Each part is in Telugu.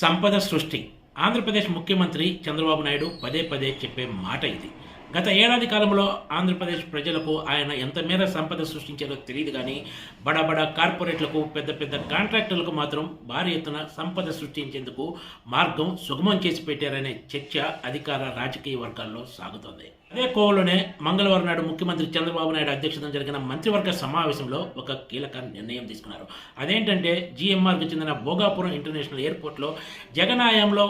సంపద సృష్టి. ఆంధ్రప్రదేశ్ ముఖ్యమంత్రి చంద్రబాబు నాయుడు పదే పదే చెప్పే మాట ఇది. గత ఏడాది కాలంలో ఆంధ్రప్రదేశ్ ప్రజలకు ఆయన ఎంత మేర సంపద సృష్టించారో తెలియదు కానీ బడా బడా కార్పొరేట్లకు పెద్ద పెద్ద కాంట్రాక్టర్లకు మాత్రం భారీ ఎత్తున సంపద సృష్టించేందుకు మార్గం సుగమం చేసి పెట్టారనే చర్చ అధికార రాజకీయ వర్గాల్లో సాగుతోంది. అదే కోవలోనే మంగళవారం నాడు ముఖ్యమంత్రి చంద్రబాబు నాయుడు అధ్యక్షతన జరిగిన మంత్రివర్గ సమావేశంలో ఒక కీలక నిర్ణయం తీసుకున్నారు. అదేంటంటే జిఎంఆర్కి చెందిన భోగాపురం ఇంటర్నేషనల్ ఎయిర్పోర్ట్లో జగనాయంలో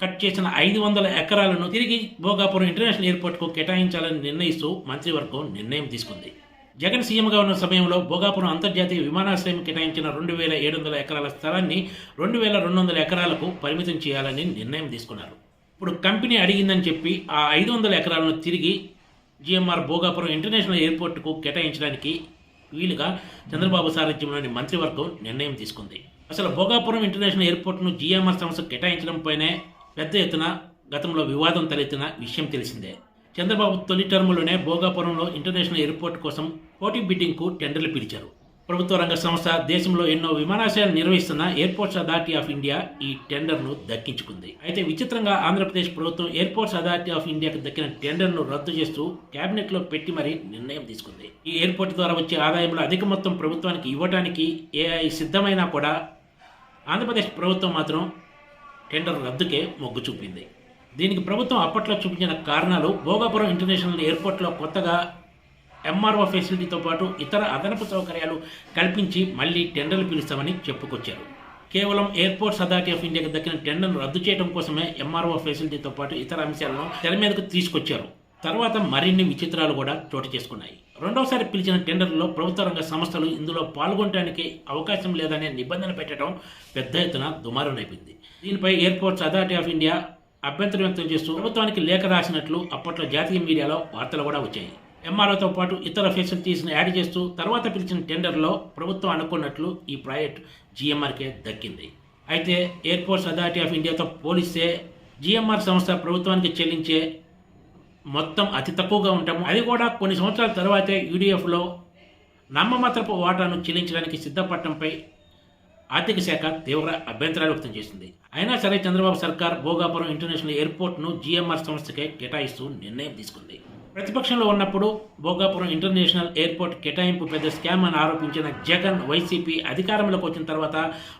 కట్ చేసిన ఐదు వందల ఎకరాలను తిరిగి భోగాపురం ఇంటర్నేషనల్ ఎయిర్పోర్ట్కు కేటాయించాలని నిర్ణయిస్తూ మంత్రివర్గం నిర్ణయం తీసుకుంది. జగన్ సీఎంగా ఉన్న సమయంలో భోగాపురం అంతర్జాతీయ విమానాశ్రయం కేటాయించిన రెండు వేల ఏడు వందల ఎకరాల స్థలాన్ని రెండు వేల రెండు వందల ఎకరాలకు పరిమితం చేయాలని నిర్ణయం తీసుకున్నారు. ఇప్పుడు కంపెనీ అడిగిందని చెప్పి ఆ ఐదు వందల ఎకరాలను తిరిగి జిఎంఆర్ భోగాపురం ఇంటర్నేషనల్ ఎయిర్పోర్ట్కు కేటాయించడానికి వీలుగా చంద్రబాబు సారథ్యంలోని మంత్రివర్గం నిర్ణయం తీసుకుంది. అసలు భోగాపురం ఇంటర్నేషనల్ ఎయిర్పోర్ట్ను జిఎంఆర్ సంస్థ కేటాయించడంపైనే పెద్ద ఎత్తున గతంలో వివాదం తలెత్తిన విషయం తెలిసిందే. చంద్రబాబు తొలి టర్ములోనే భోగాపురంలో ఇంటర్నేషనల్ ఎయిర్పోర్ట్ కోసం పోటీ బిడ్డింగ్కు టెండర్లు పిలిచారు. ప్రభుత్వ రంగ సంస్థ దేశంలో ఎన్నో విమానాశ్రయాలు నిర్వహిస్తున్న ఎయిర్పోర్ట్స్ అథారిటీ ఆఫ్ ఇండియా ఈ టెండర్ను దక్కించుకుంది. అయితే విచిత్రంగా ఆంధ్రప్రదేశ్ ప్రభుత్వం ఎయిర్పోర్ట్స్ అథారిటీ ఆఫ్ ఇండియాకు దక్కిన టెండర్ను రద్దు చేస్తూ క్యాబినెట్లో పెట్టి మరీ నిర్ణయం తీసుకుంది. ఈ ఎయిర్పోర్ట్ ద్వారా వచ్చే ఆదాయంలో అధిక మొత్తం ప్రభుత్వానికి ఇవ్వడానికి ఏఐ సిద్ధమైనా కూడా ఆంధ్రప్రదేశ్ ప్రభుత్వం మాత్రం టెండర్ రద్దుకే మొగ్గు చూపింది. దీనికి ప్రభుత్వం అప్పట్లో చూపించిన కారణాలు భోగాపురం ఇంటర్నేషనల్ ఎయిర్పోర్ట్లో కొత్తగా ఎంఆర్ఓ ఫెసిలిటీతో పాటు ఇతర అదనపు సౌకర్యాలు కల్పించి మళ్ళీ టెండర్లు పిలుస్తామని చెప్పుకొచ్చారు. కేవలం ఎయిర్పోర్ట్స్ అథారిటీ ఆఫ్ ఇండియాకి దక్కిన టెండర్ను రద్దు చేయడం కోసమే ఎంఆర్ఓ ఫెసిలిటీతో పాటు ఇతర అంశాలను తెర మీదకు తీసుకొచ్చారు. తర్వాత మరిన్ని విచిత్రాలు కూడా చోటు చేసుకున్నాయి. రెండవసారి పిలిచిన టెండర్లో ప్రభుత్వ రంగ సంస్థలు ఇందులో పాల్గొనడానికి అవకాశం లేదనే నిబంధన పెట్టడం పెద్ద ఎత్తున దుమారునైపోయింది దీనిపై ఎయిర్పోర్ట్స్ అథారిటీ ఆఫ్ ఇండియా అభ్యంతరం వ్యక్తం చేస్తూ ప్రభుత్వానికి లేఖ రాసినట్లు అప్పట్లో జాతీయ మీడియాలో వార్తలు కూడా వచ్చాయి. ఎంఆర్ఓతో పాటు ఇతర ఫెసిలిటీస్ను యాడ్ చేస్తూ తర్వాత పిలిచిన టెండర్లో ప్రభుత్వం అనుకున్నట్లు ఈ ప్రాజెక్ట్ జిఎంఆర్కే దక్కింది. అయితే ఎయిర్పోర్ట్స్ అథారిటీ ఆఫ్ ఇండియాతో పోలిస్తే జిఎంఆర్ సంస్థ ప్రభుత్వానికి చెల్లించే మొత్తం అతి తక్కువగా ఉంటాము అది కూడా కొన్ని సంవత్సరాల తర్వాతే యూడిఎఫ్లో నామమాత్రపు వాటాను చెల్లించడానికి సిద్ధపడటంపై ఆర్థిక శాఖ తీవ్ర అభ్యంతరాలు వ్యక్తం చేసింది. అయినా సరే చంద్రబాబు సర్కార్ భోగాపురం ఇంటర్నేషనల్ ఎయిర్పోర్ట్ను జిఎంఆర్ సంస్థకే కేటాయిస్తూ నిర్ణయం తీసుకుంది. ప్రతిపక్షంలో ఉన్నప్పుడు భోగాపురం ఇంటర్నేషనల్ ఎయిర్పోర్ట్ కేటాయింపు పెద్ద స్కామ్ అని ఆరోపించిన జగన్ వైసీపీ అధికారంలోకి వచ్చిన తర్వాత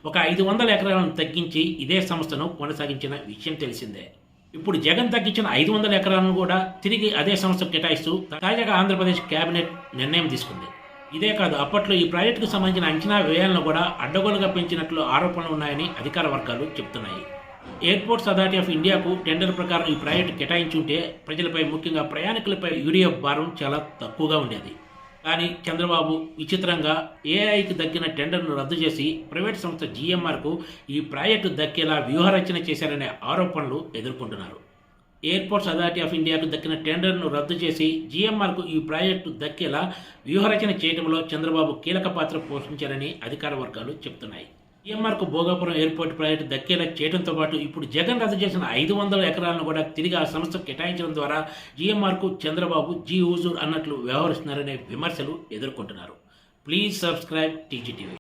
ఒక ఐదు వందల ఎకరాలను తగ్గించి ఇదే సంస్థను కొనసాగించిన విషయం తెలిసిందే. ఇప్పుడు జగన్ తగ్గించిన ఐదు వందల ఎకరాలను కూడా తిరిగి అదే సంస్థకు కేటాయిస్తూ తాజాగా ఆంధ్రప్రదేశ్ కేబినెట్ నిర్ణయం తీసుకుంది. ఇదే కాదు అప్పట్లో ఈ ప్రాజెక్టుకు సంబంధించిన అంచనా వ్యయాలను కూడా అడ్డగోలుగా పెంచినట్లు ఆరోపణలు ఉన్నాయని అధికార వర్గాలు చెబుతున్నాయి. ఎయిర్పోర్ట్స్ అథారిటీ ఆఫ్ ఇండియాకు టెండర్ ప్రకారం ఈ ప్రాజెక్టు కేటాయించుంటే ప్రజలపై ముఖ్యంగా ప్రయాణికులపై యూరియా భారం చాలా తక్కువగా ఉండేది. కానీ చంద్రబాబు విచిత్రంగా ఏఐకి దక్కిన టెండర్ను రద్దు చేసి ప్రైవేట్ సంస్థ జీఎంఆర్కు ఈ ప్రాజెక్టు దక్కేలా వ్యూహరచన చేశారనే ఆరోపణలు ఎదుర్కొంటున్నారు. ఎయిర్పోర్ట్స్ అథారిటీ ఆఫ్ ఇండియాకు దక్కిన టెండర్ను రద్దు చేసి జీఎంఆర్కు ఈ ప్రాజెక్టు దక్కేలా వ్యూహరచన చేయడంలో చంద్రబాబు కీలక పాత్ర పోషించారని అధికార వర్గాలు చెబుతున్నాయి. ఎంఆర్కు భోగాపురం ఎయిర్పోర్ట్ ప్రాజెక్టు దక్కేలా చేయడంతో పాటు ఇప్పుడు జగన్ రద్దు చేసిన ఐదు వందల ఎకరాలను కూడా తిరిగి ఆ సంస్థకు కేటాయించడం ద్వారా జీఎంఆర్కు చంద్రబాబు జీ హుజూర్ అన్నట్లు వ్యవహరిస్తున్నారనే విమర్శలు ఎదుర్కొంటున్నారు. Please subscribe TGTV